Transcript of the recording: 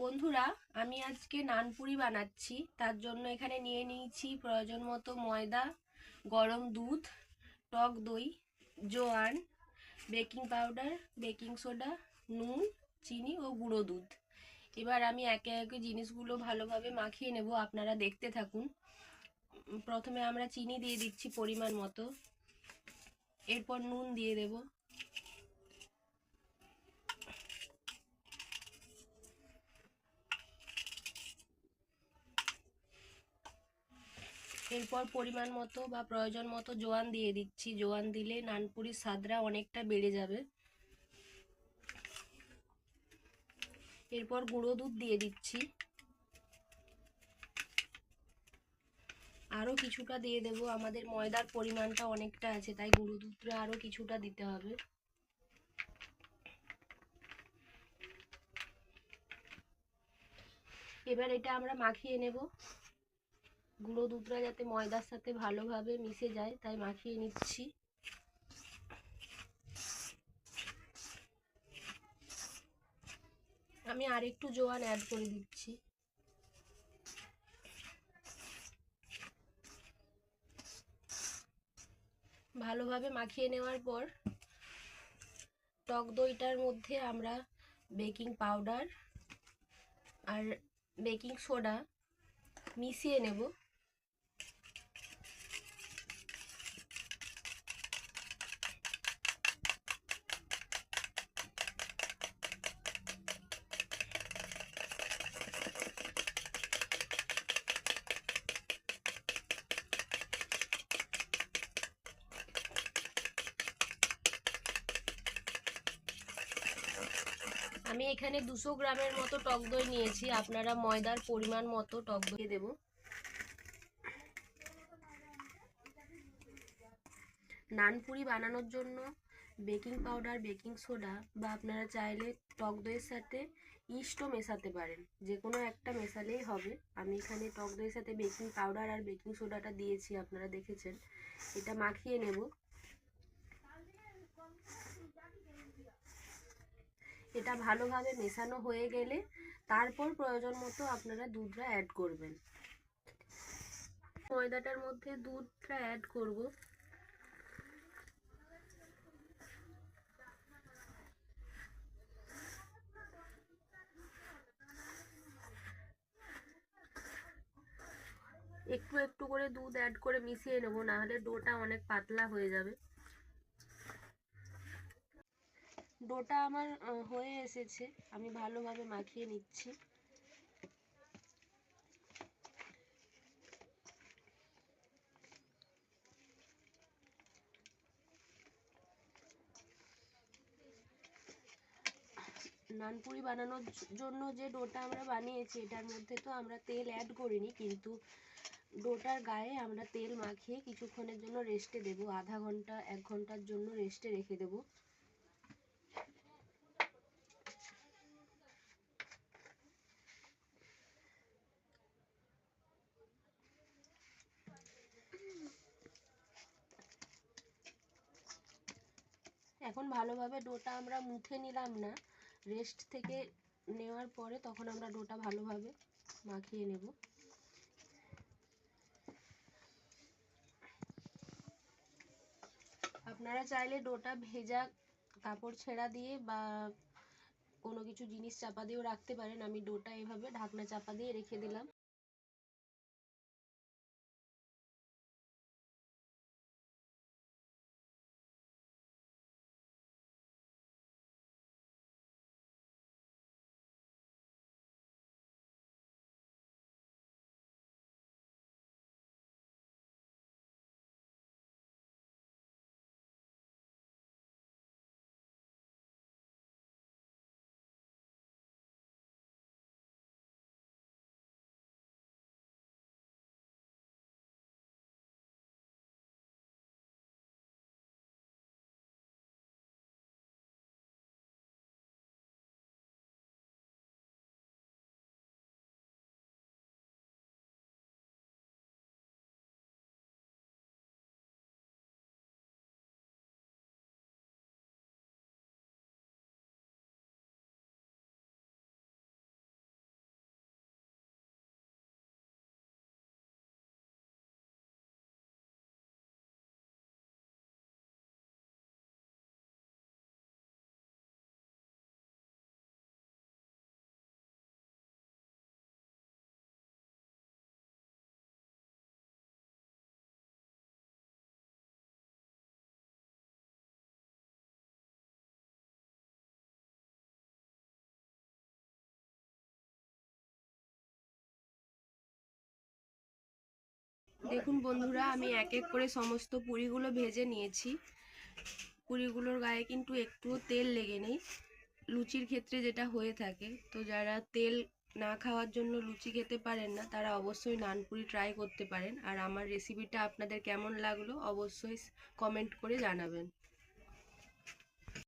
বন্ধুরা, আমি আজকে নানপুরি বানাচ্ছি। তার জন্য এখানে নিয়ে নিয়েছি প্রয়োজন মতো ময়দা, গরম দুধ, টক দই, জোয়ান, বেকিং পাউডার, বেকিং সোডা, নুন, চিনি ও গুঁড়ো দুধ। এবার আমি একে একে জিনিসগুলো ভালোভাবে মাখিয়ে নেব, আপনারা দেখতে থাকুন। প্রথমে আমরা চিনি দিয়ে দিচ্ছি পরিমাণ মতো। এরপর নুন দিয়ে দেবো। এরপর পরিমাণ মতো বা প্রয়োজন মতো জোয়ান দিয়ে দিচ্ছি। জোয়ান দিলে নানপুরির স্বাদটা অনেকটা বেড়ে যাবে। এরপর গুঁড়ো দুধ দিয়ে দিচ্ছি। আরও কিছুটা দিয়ে দেব। আমাদের ময়দার পরিমাণটা অনেকটা আছে, তাই গুঁড়ো দুধটা আরও কিছুটা দিতে হবে। এবার এটা আমরা মাখিয়ে নেব। গুঁড়ো দুধটা যাতে ময়দার সাথে ভালোভাবে মিশে যায়, তাই মাখিয়ে নিচ্ছি। আমি আরেকটু জোয়ান অ্যাড করে দিচ্ছি। ভালোভাবে মাখিয়ে নেওয়ার পর টক দইটার মধ্যে আমরা বেকিং পাউডার আর বেকিং সোডা মিশিয়ে নেব। আমি এখানে দুশো গ্রামের মতো টক দই নিয়েছি। আপনারা ময়দার পরিমাণ মতো টক দই দেব। নানপুরি বানানোর জন্য বেকিং পাউডার, বেকিং সোডা বা আপনারা চাইলে টক দইয়ের সাথে ইস্টও মেশাতে পারেন। যে কোনো একটা মেশালেই হবে। আমি এখানে টক দইয়ের সাথে বেকিং পাউডার আর বেকিং সোডাটা দিয়েছি, আপনারা দেখেছেন। এটা মাখিয়ে নেব। এটা ভালোভাবে মেশানো হয়ে গেলে তারপর প্রয়োজন মতো আপনারা দুধটা অ্যাড করবেন। ময়দাটার মধ্যে দুধটা অ্যাড করব। একটু একটু করে দুধ অ্যাড করে মিশিয়ে নেব, নাহলে ডোটা অনেক পাতলা হয়ে যাবে। ডোটা আমার হয়ে এসেছে। আমি ভালোভাবে মাখিয়ে নিচ্ছি। নানপুরি বানানোর জন্য যে ডোটা আমরা বানিয়েছি, এটার মধ্যে তো আমরা তেল অ্যাড করিনি, কিন্তু ডোটার গায়ে আমরা তেল মাখিয়ে কিছুক্ষণের জন্য রেস্টে দেবো। আধা ঘণ্টা, এক ঘণ্টার জন্য রেস্টে রেখে দেবো। এখন ভালোভাবে ডোটা আমরা মুথে নিলাম না। রেস্ট থেকে নেওয়ার পরে তখন আমরা ডোটা ভালোভাবে মাখিয়ে নেব। আপনারা চাইলে ডোটা ভেজা কাপড় ছেঁড়া দিয়ে বা কোনো কিছু জিনিস চাপা দিয়েও রাখতে পারেন। আমি ডোটা এভাবে ঢাকনা চাপা দিয়ে রেখে দিলাম। দেখুন বন্ধুরা, আমি এক এক করে সমস্ত পুরিগুলো ভেজে নিয়েছি। পুরিগুলোর গায়ে কিন্তু একটুও তেল লেগে নেই। লুচির ক্ষেত্রে যেটা হয়ে থাকে, তো যারা তেল না খাওয়ার জন্য লুচি খেতে পারেন না, তারা অবশ্যই নানপুরি ট্রাই করতে পারেন। আর আমার রেসিপিটা আপনাদের কেমন লাগল, অবশ্যই কমেন্ট করে জানাবেন।